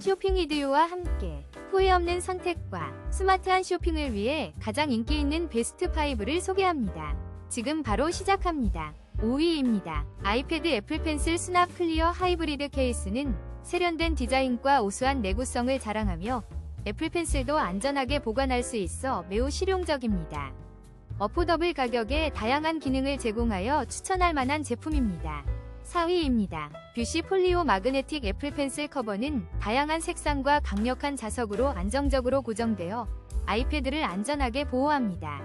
쇼핑 이디오와 함께 후회 없는 선택과 스마트한 쇼핑을 위해 가장 인기 있는 베스트 5를 소개합니다. 지금 바로 시작합니다. 5위입니다. 아이패드 애플 펜슬 수납 클리어 하이브리드 케이스는 세련된 디자인과 우수한 내구성을 자랑하며 애플 펜슬도 안전하게 보관할 수 있어 매우 실용적입니다. 어포더블 가격에 다양한 기능을 제공하여 추천할 만한 제품입니다. 4위입니다. 뷰시 폴리오 마그네틱 애플 펜슬 커버는 다양한 색상과 강력한 자석으로 안정적으로 고정되어 아이패드를 안전하게 보호합니다.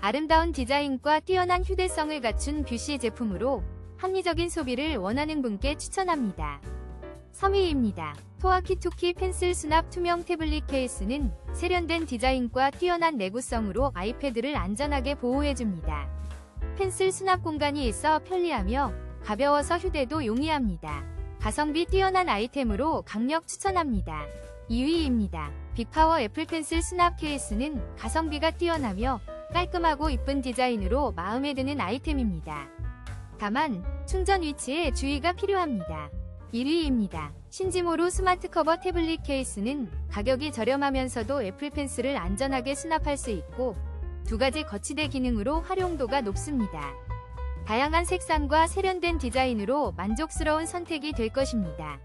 아름다운 디자인과 뛰어난 휴대성을 갖춘 뷰시 제품으로 합리적인 소비를 원하는 분께 추천합니다. 3위입니다. 토아키토키 펜슬 수납 투명 태블릿 케이스는 세련된 디자인과 뛰어난 내구성으로 아이패드를 안전하게 보호해줍니다. 펜슬 수납 공간이 있어 편리하며 가벼워서 휴대도 용이합니다. 가성비 뛰어난 아이템으로 강력 추천합니다. 2위입니다. 빅파워 애플 펜슬 수납 케이스는 가성비가 뛰어나며 깔끔하고 이쁜 디자인으로 마음에 드는 아이템입니다. 다만 충전 위치에 주의가 필요합니다. 1위입니다. 신지모로 스마트 커버 태블릿 케이스는 가격이 저렴하면서도 애플 펜슬을 안전하게 수납할 수 있고 두 가지 거치대 기능으로 활용도가 높습니다. 다양한 색상과 세련된 디자인으로 만족스러운 선택이 될 것입니다.